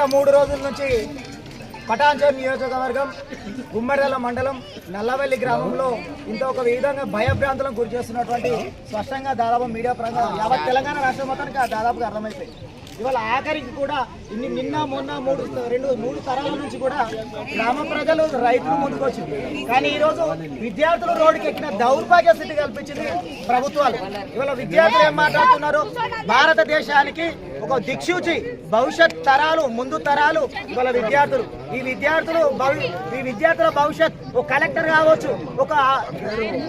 గత మూడు రోజుల నుంచి పటాన్చేరు నియోజకవర్గం గుమ్మడిదల మండలం నల్లవల్లి గ్రామంలో ఇంత ఒక విధంగా భయభ్రాంతులకు గురి చేస్తున్నటువంటి స్పష్టంగా దాదాపు మీడియా పరంగా యావత్ తెలంగాణ రాష్ట్రం మొత్తానికి దాదాపుగా అర్థమైపోయింది. ఇవాళ ఆఖరికి కూడా ఇన్ని నిన్న మొన్న మూడు రెండు మూడు తరాల నుంచి కూడా గ్రామ ప్రజలు రైతులు ముందుకొచ్చింది. కానీ ఈరోజు విద్యార్థులు రోడ్డుకి ఎక్కిన దౌర్భాగ్య స్థితి కల్పించింది ప్రభుత్వాలు. ఇవాళ విద్యార్థులు ఏం మాట్లాడుతున్నారు? భారతదేశానికి ఒక దిక్సూచి భవిష్యత్ తరాలు ముందు తరాలు ఇవాళ విద్యార్థులు. ఈ విద్యార్థులు ఈ విద్యార్థుల భవిష్యత్ ఒక కలెక్టర్ కావచ్చు ఒక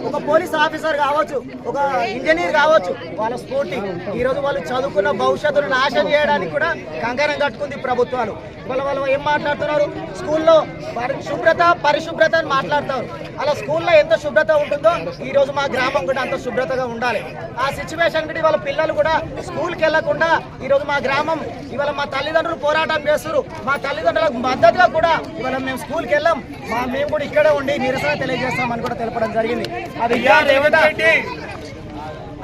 ఒక పోలీస్ ఆఫీసర్ కావచ్చు ఒక ఇంజనీర్ కావచ్చు వాళ్ళ స్ఫూర్తి. ఈ రోజు వాళ్ళు చదువుకున్న భవిష్యత్తును నాశనం చేయడానికి కూడా కంకణం కట్టుకుంది ప్రభుత్వాలు. వాళ్ళ వాళ్ళు ఏం మాట్లాడుతున్నారు? స్కూల్లో శుభ్రత పరిశుభ్రత అని మాట్లాడతారు. అలా స్కూల్లో ఎంత శుభ్రత ఉంటుందో ఈ రోజు మా గ్రామం కూడా అంత శుభ్రతగా ఉండాలి. ఆ సిచ్యువేషన్ కూడా వాళ్ళ పిల్లలు కూడా స్కూల్కి వెళ్ళకుండా ఈ రోజు మా గ్రామం ఇవాళ మా తల్లిదండ్రులు పోరాటం చేస్తారు మా తల్లిదండ్రులకు మద్దతుగా కూడా ఇవాళ మేము స్కూల్కి వెళ్ళాం. మా మేము కూడా ఇక్కడే ఉండి నిరసన తెలియజేస్తామని కూడా తెలపడం జరిగింది. అది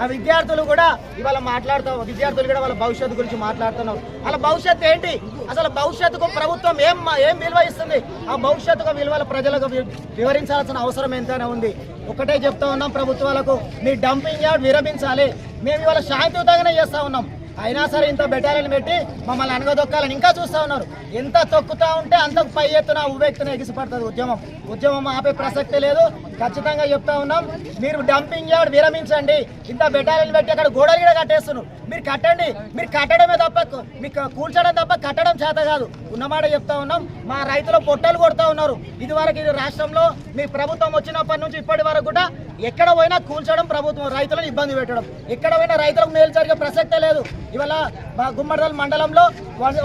ఆ విద్యార్థులు కూడా ఇవాళ మాట్లాడుతూ విద్యార్థులు కూడా వాళ్ళ భవిష్యత్తు గురించి మాట్లాడుతున్నారు వాళ్ళ భవిష్యత్తు ఏంటి? అసలు భవిష్యత్తుకు ప్రభుత్వం ఏం ఏం విలువ ఇస్తుంది? ఆ భవిష్యత్తుకు విలువల ప్రజలకు వి- వివరించాల్సిన అవసరం ఎంతైనా ఉంది. ఒకటే చెప్తా ఉన్నాం ప్రభుత్వాలకు మీ డంపింగ్ యార్డ్ విరమించాలి. మేము ఇవాళ శాంతియుతంగానే చేస్తూ ఉన్నాం. అయినా సరే ఇంత బెటాలియన్ పెట్టి మమ్మల్ని అనగదొక్కాలని ఇంకా చూస్తూ ఉన్నారు. ఎంత తొక్కుతా ఉంటే అంత పై ఎత్తున ఉవ్వెత్తున ఎగిసిపడుతుంది ఉద్యమం. ఉద్యమం ఆపే ప్రసక్తి లేదు. ఖచ్చితంగా చెప్తా ఉన్నాం మీరు డంపింగ్ యార్డ్ విరమించండి. ఇంత బెటాలియన్ పెట్టి అక్కడ గోడలు కూడా కట్టేస్తున్నారు. మీరు కట్టండి మీరు కట్టడమే తప్ప మీకు కూల్చడం తప్ప కట్టడం చేత కాదు. ఉన్నమాట చెప్తా ఉన్నాం మా రైతులు పొట్టలు కొడతా ఉన్నారు. ఇదివరకు ఇది రాష్ట్రంలో మీ ప్రభుత్వం వచ్చినప్పటి నుంచి ఇప్పటి వరకు కూడా ఎక్కడ పోయినా కూల్చడం ప్రభుత్వం రైతులను ఇబ్బంది పెట్టడం. ఎక్కడ పోయినా రైతులకు మేలు జరిగే ప్రసక్తే లేదు. ఇవాళ మా గుమ్మడిదల మండలంలో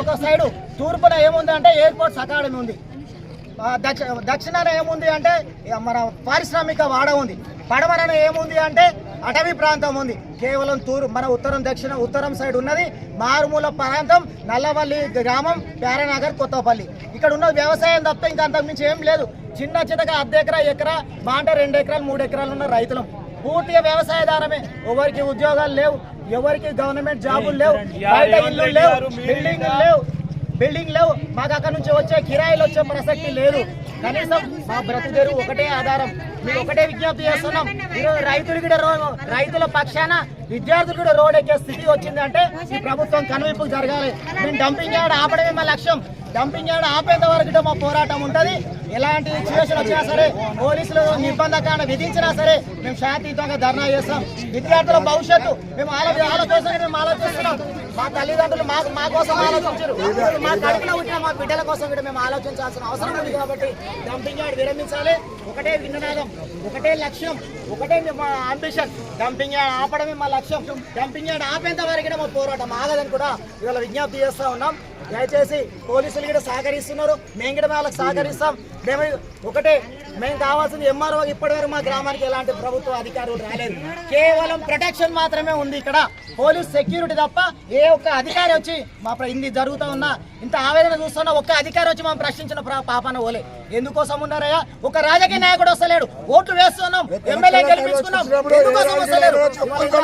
ఒక సైడు తూర్పున ఏముంది అంటే ఎయిర్పోర్ట్స్ అకాడమీ ఉంది. దక్ష దక్షిణాన ఏముంది అంటే మన పారిశ్రామిక వాడ ఉంది. పడమరన ఏముంది అంటే అటవీ ప్రాంతం ఉంది. కేవలం తూరు మన ఉత్తరం దక్షిణ ఉత్తరం సైడ్ ఉన్నది మారుమూల ప్రాంతం నల్లవల్లి గ్రామం ప్యారనగర్ కొత్తపల్లి. ఇక్కడ ఉన్న వ్యవసాయం తప్ప ఇంకా అంతకుమించి ఏం లేదు. చిన్న చిన్నగా అర్ధ ఎకరా ఎకరా మా అంటే రెండు ఎకరాలు మూడు ఎకరాలు ఉన్న రైతులం. పూర్తిగా వ్యవసాయదారమే. ఎవరికి ఉద్యోగాలు లేవు. ఎవరికి గవర్నమెంట్ జాబులు లేవు. బయట ఇల్లు లేవు బిల్డింగ్లు లేవు. బిల్డింగ్ లేవు. మాకు అక్కడ నుంచి వచ్చే కిరాయిలు వచ్చే ప్రసక్తి లేదు. కనీసం మా బ్రతుదేరు ఒకటే ఆధారం. మేము ఒకటే విజ్ఞప్తి చేస్తున్నాం. ఈరోజు రైతులు కూడా రైతుల పక్షాన విద్యార్థులు కూడా రోడ్ ఎక్కే స్థితి వచ్చిందంటే ఈ ప్రభుత్వం కనువిప్పు జరగాలి. మేము డంపింగ్ యార్డ్ ఆపడమే మా లక్ష్యం. డంపింగ్ యార్డ్ ఆపేంత వరకు మా పోరాటం ఉంటుంది. ఎలాంటి సిచ్యువేషన్ వచ్చినా సరే పోలీసులు నిర్బంధకాన్ని విధించినా సరే మేము శాంతియుతంగా ధర్నా చేస్తాం. విద్యార్థుల భవిష్యత్తు మేము ఆలో మేము ఆలోచిస్తున్నాం. మా తల్లిదండ్రులు మా మా కోసం ఆలోచించారు. మా కడుపులో ఉంటే మా బిడ్డల కోసం కూడా మేము ఆలోచించాల్సిన అవసరం ఉంది కాబట్టి డంపింగ్ యార్డ్ విరమించాలి. ఒకటే విన్ననాదం ఒకటే లక్ష్యం ఒకటే మా అంబిషన్ డంపింగ్ యార్డ్ ఆపడమే మా లక్ష్యం. డంపింగ్ యార్డ్ ఆపేంత వరకు మా పోరాటం ఆగదని కూడా ఇవాళ విజ్ఞప్తి చేస్తా ఉన్నాం. దయచేసి పోలీసులు కూడా సహకరిస్తున్నారు. మేము కూడా వాళ్ళకి సహకరిస్తాం. మేము ఒకటే మేము కావాల్సింది ఎంఆర్ఓ ఇప్పటివరకు మా గ్రామానికి ఎలాంటి ప్రభుత్వ అధికారులు రాలేదు. కేవలం ప్రొటెక్షన్ మాత్రమే ఉంది ఇక్కడ. పోలీస్ సెక్యూరిటీ తప్ప ఏ ఒక్క అధికారి వచ్చి మా ప్ర- జరుగుతూ ఉన్నా ఇంత ఆవేదన చూస్తున్నా ఒక్క అధికారి వచ్చి మనం ప్రశ్నించిన ప్ర- పాపాన ఓలే. ఎందుకోసం ఉన్నారయ్యా? ఒక రాజకీయ నాయకుడు వస్తలేడు. ఓట్లు వేస్తున్నాం. ఎమ్మెల్యే గెలిపించుకున్నాం. ఎందుకోసం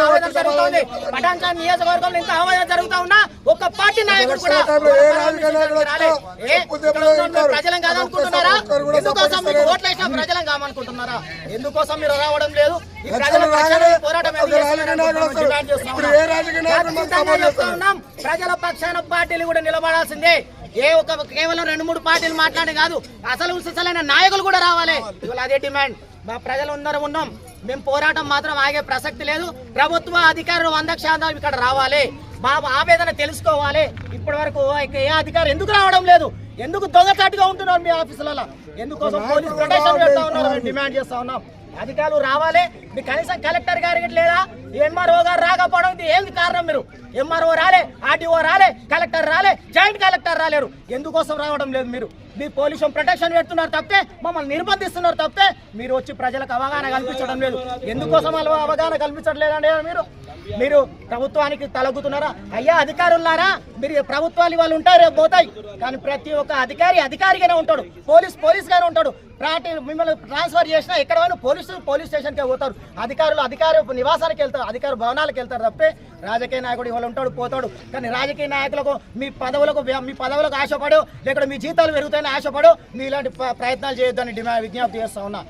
ఆవేదన జరుగుతోంది. పటాన్చాన్ నియోజకవర్గంలో ఇంత ఆవేదన జరుగుతా ఉన్నా ఒక్క పార్టీ నాయకుడు కూడా ప్రజలం కాదనుకుంటున్నారా? ఎందుకోసం మీకు కామనుకుంటున్నారా ఎందుకోసం మీరు రావడం లేదు? ప్రజల పక్షాన పార్టీలు కూడా నిలబడాల్సిందే. ఏ ఒక కేవలం రెండు మూడు పార్టీలు మాట్లాడే కాదు అసలు సిసలైన నాయకులు కూడా రావాలి. ఇవాళ అదే డిమాండ్. మా ప్రజలు అందరం ఉన్నాం. మేము పోరాటం మాత్రం ఆగే ప్రసక్తి లేదు. ప్రభుత్వ అధికారులు వంద శాతం ఇక్కడ రావాలి. మా ఆవేదన తెలుసుకోవాలి. ఇప్పటి వరకు ఏ అధికారి ఎందుకు రావడం లేదు? ఎందుకు దొంగచాటుగా ఉంటున్నారు మీ ఆఫీసులలో? ఎందుకోసం పోలీస్ ప్రొటెక్షన్ పెడతా ఉన్నారు డిమాండ్ చేస్తా ఉన్నాం. అధికారులు రావాలి. మీ కనీసం కలెక్టర్ గారికి లేదా? ఎంఆర్ఓ గారు రాకపోవడం ఇది ఏంది కారణం మీరు? ఎంఆర్ఓ రాలే ఆర్టీఓ రాలే కలెక్టర్ రాలే జాయింట్ కలెక్టర్ రాలేరు. ఎందుకోసం రావడం లేదు మీరు? మీ పోలీసు ప్రొటెక్షన్ పెడుతున్నారు తప్పే మమ్మల్ని నిర్బంధిస్తున్నారు తప్పే మీరు వచ్చి ప్రజలకు అవగాహన కల్పించడం లేదు. ఎందుకోసం వాళ్ళు అవగాహన కల్పించడం లేదండి మీరు? మీరు ప్రభుత్వానికి తలగుతున్నారా అయ్యా అధికారులారా మీరు ప్రభుత్వాలు వాళ్ళు ఉంటారు రేపు పోతాయి. కానీ ప్రతి ఒక్క అధికారి అధికారిగానే ఉంటాడు. పోలీస్ పోలీస్గానే ఉంటాడు. ప్రాటి మిమ్మల్ని ట్రాన్స్ఫర్ చేసినా ఎక్కడ పోలీస్ పోలీసులు పోలీస్ స్టేషన్కే పోతారు. అధికారులు అధికార నివాసానికి వెళ్తారు అధికార భవనాలకు వెళ్తారు తప్పే. రాజకీయ నాయకుడు ఇవాళ ఉంటాడు పోతాడు. కానీ రాజకీయ నాయకులకు మీ పదవులకు మీ పదవులకు ఆశపడు లేకపోతే మీ జీతాలు పెరుగుతాయని ఆశపడు మీ ఇలాంటి ప్రయత్నాలు చేయొద్దని డిమాండ్ విజ్ఞప్తి చేస్తా ఉన్నా.